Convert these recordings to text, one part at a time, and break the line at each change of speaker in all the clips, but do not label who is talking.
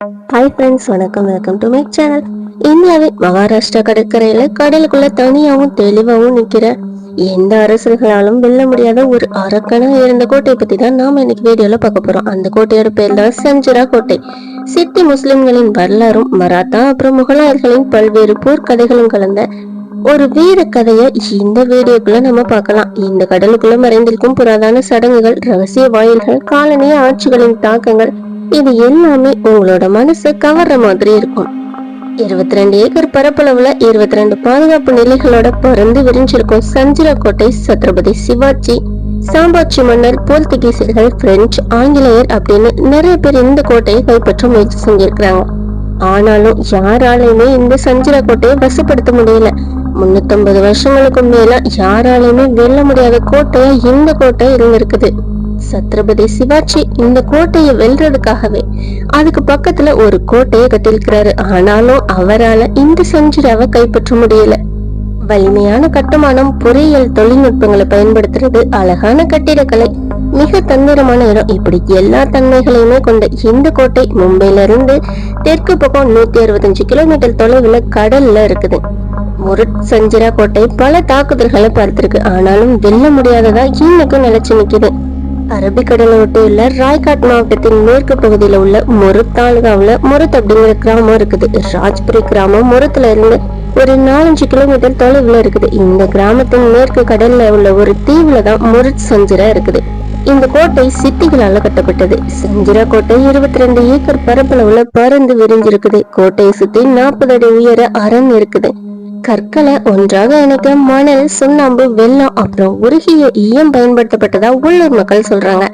Hi friends வணக்கம் welcome to my channel இந்தியாவின் மகாராஷ்டிரா கடற்கரையில கடலுக்குள்ள தனியாவும் தெளிவாவும் நிக்கிற எந்த அரசர்களாலும் வெல்ல முடியாத ஒரு அரக்கனா இருந்த கோட்டையை பத்தி தான் நாம இன்னைக்கு வீடியோல பார்க்க போறோம். அந்த கோட்டையோட பேர் தான் சஞ்சிரா கோட்டை. சித்தி முஸ்லிம்களின் வரலாறும் மராத்தா அப்புறம் முகலாயர்களின் பல்வேறு போர்க்கதைகளும் கலந்த ஒரு வீர கதையை இந்த வீடியோக்குள்ள நம்ம பார்க்கலாம். இந்த கடலுக்குள்ள மறைந்திருக்கும் புராதான சடங்குகள் ரகசிய வாயில்கள் காலனிய ஆட்சிகளின் தாக்கங்கள் இது எல்லாமே உங்களோட மனசு கவர்ற மாதிரி இருக்கும். இருபத்தி ரெண்டு ஏக்கர் பரப்பளவுல இருபத்தி ரெண்டு பாதுகாப்பு நிலைகளோட பறந்து விரிஞ்சிருக்கும் சஞ்சிரா கோட்டை சத்ரபதி சிவாஜி சாம்பாட்சி மன்னர் போர்த்துகீசியர்கள் பிரெஞ்சு ஆங்கிலேயர் அப்படின்னு நிறைய பேர் இந்த கோட்டையை கைப்பற்ற முயற்சி செஞ்சிருக்கிறாங்க. ஆனாலும் யாராலையுமே இந்த சஞ்சிரா கோட்டையை வசப்படுத்த முடியல. முன்னூத்தம்பது வருஷங்களுக்கு மேல யாராலையுமே வெல்ல முடியாத கோட்டையா இந்த கோட்டை இருந்திருக்குது. சத்ரபதி சிவாஜி இந்த கோட்டையை வெல்றதுக்காகவே அதுக்கு பக்கத்துல ஒரு கோட்டையை கட்டியிருக்கிறாரு. ஆனாலும் அவரால இந்த சஞ்சிராவை கைப்பற்ற முடியல. வலிமையான கட்டுமானம் பொறியியல் தொழில்நுட்பங்களை பயன்படுத்துறது அழகான கட்டிடக்கலை மிக தந்திரமான இடம். இப்படி எல்லா தன்மைகளையுமே கொண்ட இந்த கோட்டை மும்பையில இருந்து தெற்கு பக்கம் நூத்தி அறுபத்தஞ்சு கிலோமீட்டர் தொலைவுல கடல்ல இருக்குது. முருட் சஞ்சிரா கோட்டை பல தாக்குதல்களை பார்த்திருக்கு. ஆனாலும் வெல்ல முடியாததா இன்னைக்கும் நிலைச்சு நிக்குது. அரபிக்கடலை உள்ள ராய்காட் மாவட்டத்தின் மேற்கு பகுதியில உள்ள மொருத் தாலுகாவில் முருத் அப்படிங்கிற கிராமம் இருக்குது. ராஜ்புரி கிராமம் முருத்துல இருந்து ஒரு நாலஞ்சு கிலோமீட்டர் தொலைவில் இருக்குது. இந்த கிராமத்தின் மேற்கு கடல்ல உள்ள ஒரு தீவுல தான் முருத் சஞ்சிரா இருக்குது. இந்த கோட்டை சித்திகளால கட்டப்பட்டது. சஞ்சிரா கோட்டை இருபத்தி ரெண்டு ஏக்கர் பரப்பளவுல பறந்து விரிஞ்சிருக்குது. கோட்டையை சுத்தி நாற்பது அடி உயர அரண் இருக்குது. கற்களை ஒன்றாக இணைக்க மணல் சுண்ணாம்பு வெள்ளம் அப்புறம் உருகிய ஈயம் பயன்படுத்தப்பட்டதா உள்ளூர் மக்கள் சொல்றாங்க.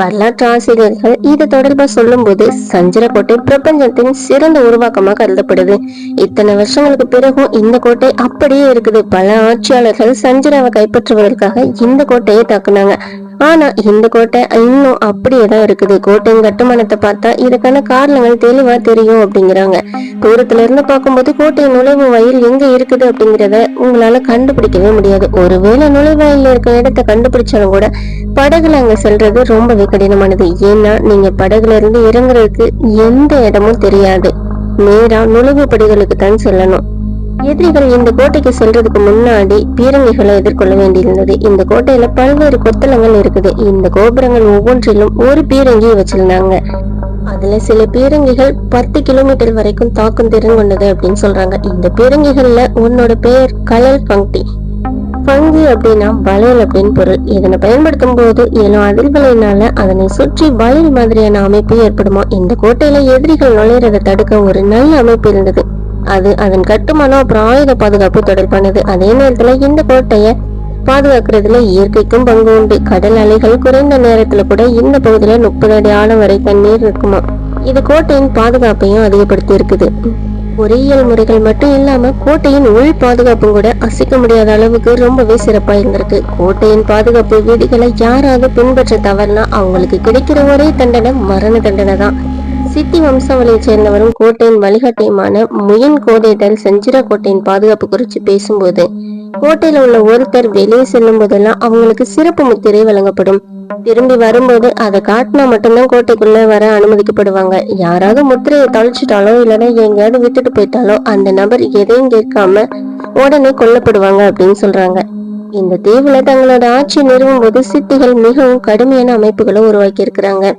வரலாற்று ஆசிரியர்கள் இது தொடர்பா சொல்லும்போது சஞ்சரக்கோட்டை பிரபஞ்சத்தின் சிறந்த உருவாக்கமாக கருதப்படுது. இத்தனை வருஷங்களுக்கு பிறகும் இந்த கோட்டை அப்படியே இருக்குது. பல ஆட்சியாளர்கள் சஞ்சராவை கைப்பற்றுவதற்காக இந்த கோட்டையை தாக்குனாங்க. ஆனா இந்த கோட்டை இன்னும் அப்படியே தான் இருக்குது. கோட்டையின் கட்டுமானத்தை பார்த்தா இதுக்கான காரணங்கள் தெளிவா தெரியும் அப்படிங்கிறாங்க. தூரத்துல இருந்து பார்க்கும்போது கோட்டையின் நுழைவு வயல் எங்க இருக்கு? இருக்குது அப்படிங்கறத உங்களால கண்டுபிடிக்கவே முடியாது. ஒருவேளை நுழைவாயில் இருக்க இடத்த கண்டுபிடிச்சாலும் கூட படகுல அங்க செல்றது ரொம்பவே கடினமானது. ஏன்னா நீங்க படகுல இருந்து இறங்குறதுக்கு எந்த இடமும் தெரியாது. நேரா நுழைவு படிகளுக்கு தான் செல்லணும். எதிரிகள் இந்த கோட்டைக்கு செல்றதுக்கு முன்னாடி பீரங்கிகளை எதிர்கொள்ள வேண்டியிருந்தது. இந்த கோட்டையில பல்வேறு கொத்தளங்கள் இருக்குது. இந்த கோபுரங்கள் ஒவ்வொன்றிலும் ஒரு பீரங்கியை வச்சிருந்தாங்க. அதுல சில பீரங்கிகள் பத்து கிலோமீட்டர் வரைக்கும் தாக்கும் திறன் கொண்டது அப்படின்னு சொல்றாங்க. இந்த பீரங்கிகள்ல உன்னோட பெயர் கலல் பங்கி. பங்கு அப்படின்னா வளையல் அப்படின்னு பொருள். இதனை பயன்படுத்தும் போது எழும் அதிர்வலையினால அதனை சுற்றி வளையல் மாதிரியான அமைப்பு ஏற்படுமா? இந்த கோட்டையில எதிரிகள் நுழையிறதை தடுக்க ஒரு நல்ல அமைப்பு இருந்தது. அது அதன் கட்டுமானம் அப்புறம் ஆயுத பாதுகாப்பு தொடர்பானது. அதே நேரத்துல இந்த கோட்டையை பாதுகாக்கிறதுல இயற்கைக்கும் பங்கு உண்டு. கடல் அலைகள் குறைந்த நேரத்துல கூட இந்த பகுதியில முப்பது அடி ஆழம் வரை தண்ணீர் இருக்குமா? இது கோட்டையின் பாதுகாப்பையும் அதிகப்படுத்தி இருக்குது. பொறியியல் முறைகள் மட்டும் இல்லாம கோட்டையின் உள் பாதுகாப்பும் கூட அசைக்க முடியாத அளவுக்கு ரொம்பவே சிறப்பா இருந்திருக்கு. கோட்டையின் பாதுகாப்பு விதிகளை யாராவது பின்பற்ற தவறுனா அவங்களுக்கு கிடைக்கிற ஒரே தண்டனை மரண தண்டனை தான். சித்தி வம்சாவளியை சேர்ந்தவரும் கோட்டையின் வழிகாட்டியுமான முயன் கோதைதல் செஞ்சிரா கோட்டையின் பாதுகாப்பு குறித்து பேசும்போது கோட்டையில உள்ள ஒருத்தர் வெளியே செல்லும் போதெல்லாம் அவங்களுக்கு சிறப்பு முத்திரை வழங்கப்படும். திரும்பி வரும்போது அதை காட்டினா மட்டும்தான் கோட்டைக்குள்ள வர அனுமதிக்கப்படுவாங்க. யாராவது முத்திரையை தொலைச்சிட்டாலோ இல்லைன்னா எங்கேயாவது விட்டுட்டு போயிட்டாலோ அந்த நபர் எதையும் கேட்காம உடனே கொல்லப்படுவாங்க அப்படின்னு சொல்றாங்க. இந்த தீவுல தங்களோட ஆட்சி நிறுவும் போது சித்திகள் மிகவும் கடுமையான அமைப்புகளை உருவாக்கி இருக்கிறாங்க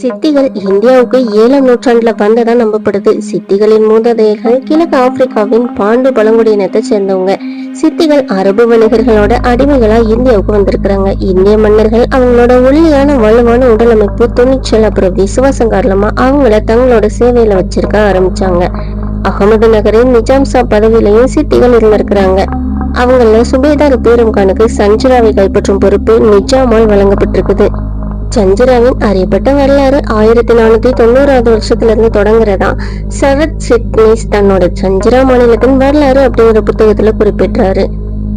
சித்திகள் இந்தியாவுக்கு ஏழாம் நூற்றாண்டுல வந்ததா நம்பப்படுது. சித்திகளின் மூதாதையர்கள் கிழக்கு ஆப்பிரிக்காவின் பாண்டு பழங்குடியினத்தை சேர்ந்தவங்க. சித்திகள் அரபு வணிகர்களோட அடிமைகளா இந்தியாவுக்கு வந்திருக்கிறாங்க. இந்திய மன்னர்கள் அவங்களோட ஒல்லியான வலுவான உடல் அமைப்பு துணிச்சல் அப்புறம் விசுவாசம் காரணமா அவங்கள தங்களோட சேவையில வச்சிருக்க ஆரம்பிச்சாங்க. அகமது நகரின் நிஜாம்சா பதவியிலையும் சித்திகள் இருந்திருக்கிறாங்க. அவங்கள சுபேதார் பீரம்கானுக்கு சஞ்சிராவை சஞ்சராவை கைப்பற்றும் பொறுப்பு நிஜாமால் வழங்கப்பட்டிருக்குது. சஞ்சராவின் அறியப்பட்ட வரலாறு ஆயிரத்தி நானூத்தி தொண்ணூறாவது வருஷத்துல இருந்து தொடங்குறதா? சரத் சிட்னிஸ் தன்னோட சஞ்சரா மாநிலத்தின் வரலாறு அப்படிங்கிற புத்தகத்துல குறிப்பிட்டாரு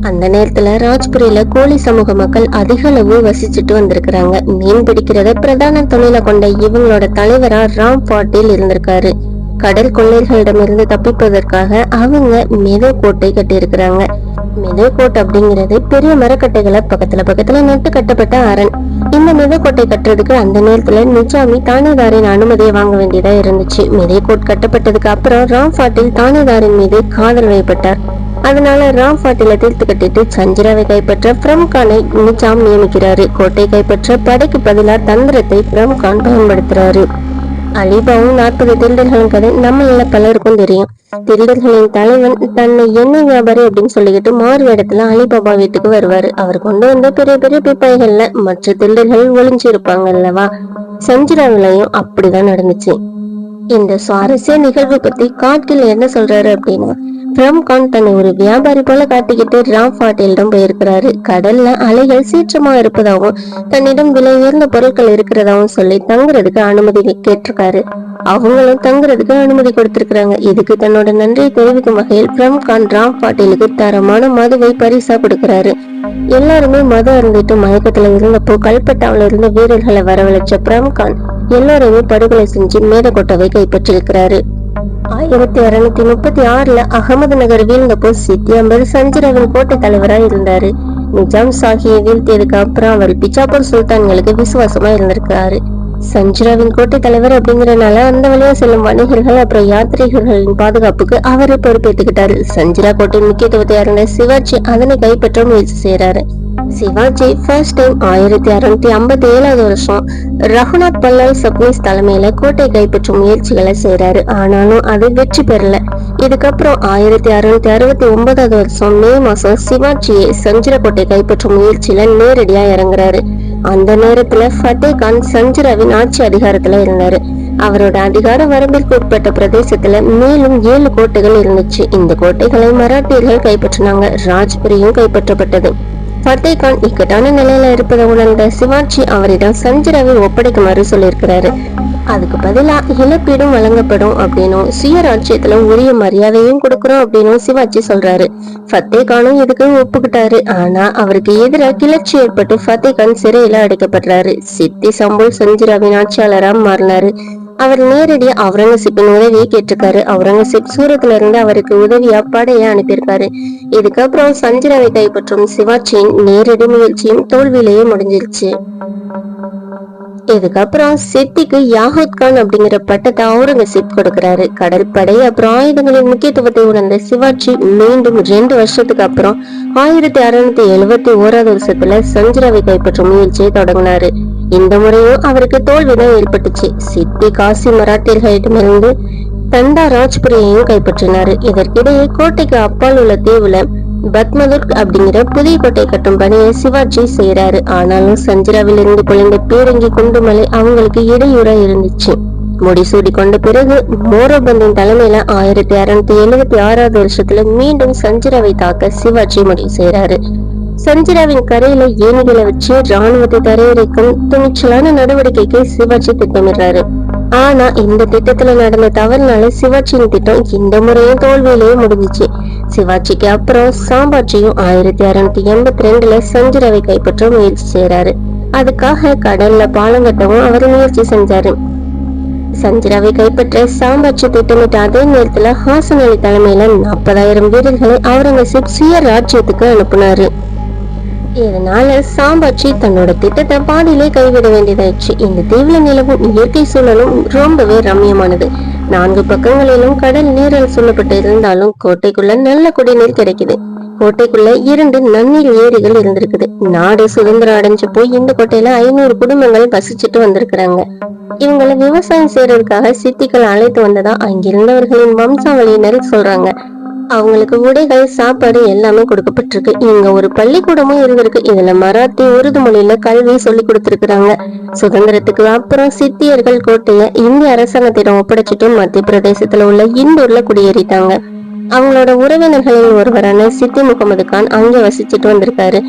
அந்த நேரத்துல ராஜ்புரியில கோழி சமூக மக்கள் அதிக அளவு வசிச்சுட்டு வந்திருக்கிறாங்க. மீன் பிடிக்கிறத பிரதான தொழில கொண்ட இவங்களோட தலைவரா ராம் பாட்டீல் இருந்திருக்காரு. கடல் கொள்ளைகளிடமிருந்து தப்பிப்பதற்காக அவங்க மெது கோட்டை கட்டியிருக்கிறாங்க. மிதக்கோட் அப்படிங்கிறது பெரிய மரக்கட்டைகளை பக்கத்துல பக்கத்துல நட்டு கட்டப்பட்ட அரண். இந்த மிதக்கோட்டை கட்டுறதுக்கு அந்த நேரத்துல நிஜாமி தானேதாரின் அனுமதியை வாங்க வேண்டியதா இருந்துச்சு. மிதக்கோட் கட்டப்பட்டதுக்கு அப்புறம் ராம் பாட்டில் தானேதாரின் மீது காதல் வைப்பட்டார் அதனால ராம் பாட்டில தீர்த்து கட்டிட்டு சஞ்சிராவை கைப்பற்ற பிரம்கானை நிஜாம் நியமிக்கிறாரு. கோட்டை கைப்பற்ற படைக்கு பதிலாக தந்திரத்தை பிரம்கான் பயன்படுத்துறாரு. அலிபாவும் நாற்பது திருடர்களும் கதை நம்மள பலருக்கும் தெரியும். திருடர்களின் தலைவன் தன்னை எண்ணெய் வியாபாரி அப்படின்னு சொல்லிக்கிட்டு மாறு இடத்துல அலிபாபா வீட்டுக்கு வருவாரு. அவர் கொண்டு வந்த பெரிய பெரிய பிப்பாய்கள்ல மற்ற திருடர்கள் ஒளிஞ்சு இருப்பாங்க அல்லவா? சஞ்சிராவிலையும் அப்படிதான் நடந்துச்சு. இந்த சுவாரஸ்ய நிகழ்வு பத்தி காட்டில் என்ன சொல்றாரு அப்படின்னா பிரம்கான் தன்னை ஒரு வியாபாரி போல காட்டிக்கிட்டு ராம் பாட்டீலிடம் போயிருக்கிறாரு. கடல்ல அலைகள் சீற்றமா இருப்பதாகவும் தன்னிடம் விலை உயர்ந்த பொருட்கள் இருக்கிறதாவும் சொல்லி தங்குறதுக்கு அனுமதி கேட்டிருக்காரு. அவங்களும் தங்குறதுக்கு அனுமதி கொடுத்திருக்கிறாங்க. இதுக்கு தன்னோட நன்றியை தெரிவிக்கும் வகையில் பிரம்கான் ராம் பாட்டீலுக்கு தரமான மதுவை பரிசா கொடுக்கிறாரு. எல்லாருமே மது அருந்திட்டு மயக்கத்துல இருந்தப்போ கல்பட்டாவில இருந்த வீரர்களை வரவழைச்ச பிரம்கான் எல்லாரையுமே படுகொலை செஞ்சு மேதக்கோட்டவை கைப்பற்றிருக்கிறாரு ஆயிரத்தி அறுநூத்தி முப்பத்தி ஆறுல அகமது நகர் வீழ்ந்தப்போ சித்தியம்பர் சஞ்சிரவின் கோட்டை தலைவரா இருந்தாரு. நிஜாம் சாஹியை வீழ்த்தியதுக்கு அப்புறம் அவர் பிஜாப்பூர் சுல்தான்களுக்கு விசுவாசமா இருந்திருக்காரு. சஞ்சிராவின் கோட்டை தலைவர் அப்படிங்கறனால அந்த வழியா செல்லும் வணிகர்கள் அப்புறம் யாத்ரீகர்களின் பாதுகாப்புக்கு அவரே பொறுப்பேற்றுக்கிட்டாரு சஞ்சிரா கோட்டையின் முக்கியத்துவத்தை அறிந்த சிவாஜி அதனை கைப்பற்ற முயற்சி செய்யறாரு சிவாஜி ஃபர்ஸ்ட் டைம் ஆயிரத்தி அறுநூத்தி ஐம்பத்தி ஏழாவது வருஷம் ரகுநாத் பல்லால் சப்னீஸ் தலைமையில கோட்டை கைப்பற்றும் முயற்சிகளை செய்யறாரு ஆனாலும் அது வெற்றி பெறல. இதுக்கப்புறம் ஆயிரத்தி அறுநூத்தி அறுபத்தி ஒன்பதாவது வருஷம் மே மாசம் சிவாஜியை சஞ்சிர கோட்டை கைப்பற்றும் முயற்சியில நேரடியா இறங்குறாரு. அந்த நேரத்துல ஃபத்தே கான் சஞ்சிராவின் ஆட்சி அதிகாரத்துல இருந்தாரு. அவரோட அதிகார வரம்பிற்கு உட்பட்ட பிரதேசத்துல மேலும் ஏழு கோட்டைகள் இருந்துச்சு. இந்த கோட்டைகளை மராட்டியர்கள் கைப்பற்றினாங்க. ராஜ்புரியும் கைப்பற்றப்பட்டது. ஃபத்தே கான் இக்கட்டான நிலையில இருப்பதை உணர்ந்த சிவாஜி அவரிடம் சஞ்சிராவை ஒப்படைக்குமாறு சொல்லியிருக்கிறாரு. அதுக்கு பதிலா இழப்பீடும் வழங்கப்படும் அப்படின்னும் சுயராஜ்யத்துல உரிய மரியாதையும் கொடுக்கறோம் அப்படின்னும் சிவாஜி சொல்றாரு. ஃபத்தே கானும் இதுக்கு ஒப்புக்கிட்டாரு. ஆனா அவருக்கு எதிராக கிளர்ச்சி ஏற்பட்டு ஃபத்தே கான் சிறையில அடைக்கப்படுறாரு. சித்தி சம்பூல் சஞ்சிராவின் ஆட்சியாளரா மாறினாரு. அவர் நேரடி அவுரங்கசீப்பின் உதவியை கேட்டிருக்காரு. அவுரங்கசீப் சூரத்துல இருந்து அவருக்கு உதவியா படைய அனுப்பியிருக்காரு. இதுக்கப்புறம் சஞ்சனாவை கைப்பற்றும் சிவாஜியின் நேரடி முயற்சியும் தோல்வியிலேயே முடிஞ்சிருச்சு. இதுக்கப்புறம் சித்திக்கு யாகூத் கான் அப்படிங்கிற பட்டத்தை அவுரங்கசீப் கொடுக்கிறாரு. கடற்படை அப்புறம் ஆயுதங்களின் முக்கியத்துவத்தை உணர்ந்த சிவாஜி மீண்டும் ரெண்டு வருஷத்துக்கு அப்புறம் ஆயிரத்தி அறுநூத்தி எழுபத்தி ஓராவது வருஷத்துல சஞ்சராவை கைப்பற்றும் முயற்சியை தொடங்கினாரு. இந்த முறையும் அவருக்கு தோல்விதான் ஏற்பட்டுச்சு. சித்தி காசி மராட்டியர்களிடமிருந்து தண்டா ராஜ்புரியையும் கைப்பற்றினாரு. இதற்கிடையே கோட்டைக்கு அப்பால் உள்ள தீவுல பத்மதுர்க் அப்படிங்கிற புதிய கோட்டை கட்டும் பணியை சிவாஜி செய்யறாரு ஆனாலும் சஞ்சிராவில் இருந்து குழந்தை பீரங்கி குண்டுமலை அவங்களுக்கு இடையூறா இருந்துச்சு. முடிசூடி கொண்ட பிறகு மோரோபந்தின் தலைமையில ஆயிரத்தி அறுநூத்தி எழுபத்தி ஆறாவது வருஷத்துல மீண்டும் சஞ்சிராவை தாக்க சிவாஜி முடிவு செய்யறாரு சஞ்சிராவின் கரையில ஏணிகளை வச்சு ராணுவத்தை தரையிறக்கும் துணிச்சலான நடவடிக்கைக்கு சிவாஜி திட்டமிடுறாரு. ஆனா இந்த திட்டத்துல நடந்த தவறுனால சிவாஜியின் திட்டம் இந்த முறையும் தோல்வியிலேயே முடிஞ்சிச்சு. சிவாஜிக்கு அப்புறம் சாம்பாஜியும் ஆயிரத்தி அறுநூத்தி எண்பத்தி ரெண்டுல சஞ்சிராவை கைப்பற்ற முயற்சி செய்யறாரு அதுக்காக கடல்ல பாலம் கட்டவும் அவர் முயற்சி செஞ்சாரு. சஞ்சிராவை கைப்பற்ற சாம்பாட்சி திட்டமிட்ட அதே நேரத்துல ஹாசன் அலி தலைமையில நாற்பதாயிரம் வீரர்களை அவுரங்கசீப் சுய ராஜ்யத்துக்கு அனுப்புனாரு. இதனால சாம்பாச்சி தன்னோட திட்டத்தை பாதியிலே கைவிட வேண்டியதாயிடுச்சு இந்த தீவுல நிலவும் இயற்கை சூழலும் ரொம்பவே ரம்யமானது நான்கு பக்கங்களிலும் கடல் நீரல் சூழப்பட்டு இருந்தாலும் கோட்டைக்குள்ள நல்ல குடிநீர் கிடைக்குது. கோட்டைக்குள்ள இரண்டு நன்னீர் ஏரிகள் இருந்திருக்குது. நாடு சுதந்திரம் அடைஞ்சு போய் இந்த கோட்டையில ஐநூறு குடும்பங்கள் வசிச்சுட்டு வந்திருக்கிறாங்க. இவங்களை விவசாயம் செய்யறதுக்காக சித்திகள் அழைத்து வந்ததா அங்கிருந்தவர்களின் வம்சாவளியினர் சொல்றாங்க. அவங்களுக்கு உடைகள் சாப்பாடு எல்லாமே கொடுக்கப்பட்டிருக்கு. இங்க ஒரு பள்ளிக்கூடமும் இருந்திருக்கு. இதுல மராத்தி உருது மொழியில கல்வி சொல்லி கொடுத்திருக்கிறாங்க. சுதந்திரத்துக்கு அப்புறம் சித்தியர்கள் கோட்டையை இந்திய அரசாங்கத்திடம் ஒப்படைச்சிட்டு மத்திய பிரதேசத்துல உள்ள இந்தூர்ல குடியேறிட்டாங்க. அவங்களோட உறவினர்களில் ஒருவரான சித்தி முகமது கான் அங்கே வசிச்சுட்டு வந்திருக்காரு.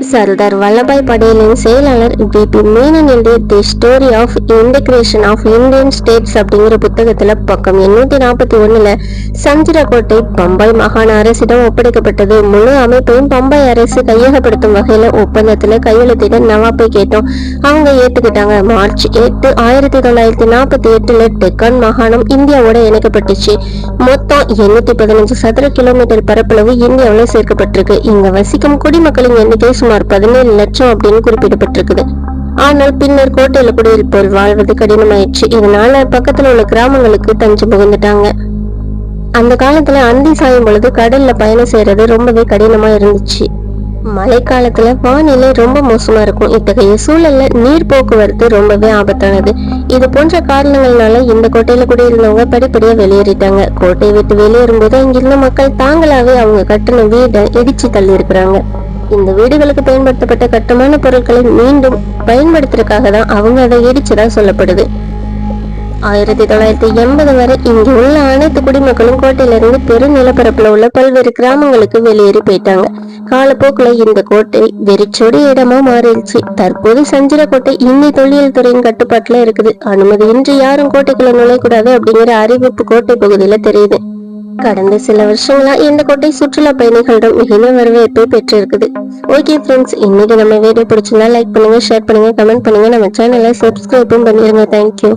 சர்தார் வல்லபாய் படேலின் செயலாளர் பிபி மேனன் எழுதிய the story of integration of Indian states அப்படிங்கிற புத்தகத்துல பக்கம் எண்ணூத்தி நாற்பத்தி ஒண்ணுல சஞ்சிரக்கோட்டை பம்பாய் மாகாண அரசிடம் ஒப்படைக்கப்பட்டது. முழு அமைப்பையும் பம்பாய் அரசு கையகப்படுத்தும் வகையில ஒப்பந்தத்துல கையெழுத்திட நவாப்பை கேட்டோம். அவங்க ஏத்துக்கிட்டாங்க. மார்ச் எட்டு ஆயிரத்தி தொள்ளாயிரத்தி நாற்பத்தி எட்டுல டெக்கான் மாகாணம் இந்தியாவோட இணைக்கப்பட்டுச்சு. மொத்தம் எண்ணூத்தி பதினஞ்சு சதுர கிலோமீட்டர் பரப்பளவு இந்தியாவுல சேர்க்கப்பட்டிருக்கு. இங்க வசிக்கும் குடிமக்களின் எண்ணிக்கை சுமார் பதினேழு லட்சம் அப்படின்னு குறிப்பிடப்பட்டிருக்குது. ஆனால் பின்னர் கோட்டையில குடியிருப்போர் வாழ்வது கடினமாயிடுச்சு. இதனால பக்கத்துல உள்ள கிராமங்களுக்கு தஞ்சு புகுந்துட்டாங்க. அந்த காலத்துல அந்தி சாயும் பொழுது கடல்ல பயணம் செய்யறது ரொம்பவே கடினமா இருந்துச்சு. மழைக்காலத்துல வானிலை ரொம்ப மோசமா இருக்கும். இத்தகைய சூழல்ல நீர் போக்குவரத்து ரொம்பவே ஆபத்தானது. இது போன்ற காரணங்கள்னால இந்த கோட்டையில குடியிருந்தவங்க படிப்படியா வெளியேறிட்டாங்க. கோட்டையை விட்டு வெளியேறும்போது அங்கிருந்த மக்கள் தாங்களாவே அவங்க கட்டின வீடை இடிச்சு தள்ளி இருக்கிறாங்க இந்த வீடுகளுக்கு பயன்படுத்தப்பட்ட கட்டுமான பொருட்களை மீண்டும் பயன்படுத்துறதுக்காக தான் அவங்க அதை எரிச்சதா சொல்லப்படுது. ஆயிரத்தி தொள்ளாயிரத்தி எண்பது வரை இங்கு உள்ள அனைத்து குடிமக்களும் கோட்டையிலிருந்து பெரு நிலப்பரப்புல உள்ள பல்வேறு கிராமங்களுக்கு வெளியேறி போயிட்டாங்க. காலப்போக்குல இந்த கோட்டை வெறிச்சொடி இடமா மாறிடுச்சு. தற்போது சஞ்சிர கோட்டை இன்னி தொழில் துறையின் கட்டுப்பாட்டுல இருக்குது. அனுமதியின்றி யாரும் கோட்டைக்குள்ள நுழையக்கூடாது அப்படிங்கிற அறிவிப்பு கோட்டை பகுதியில தெரியுது. கடந்த சில வருஷங்களா இந்த கோட்டை சுற்றுலா பயணிகளிடம் மிகுந்த வரவேற்பை பெற்றிருக்குது. ஓகே ஃப்ரெண்ட்ஸ் இன்னைக்கு நம்ம வீடியோ பிடிச்சிருந்தா லைக் பண்ணுங்க ஷேர் பண்ணுங்க கமெண்ட் பண்ணுங்க. நம்ம சேனலை சப்ஸ்கிரைபும் பண்ணிருங்க. தேங்க்யூ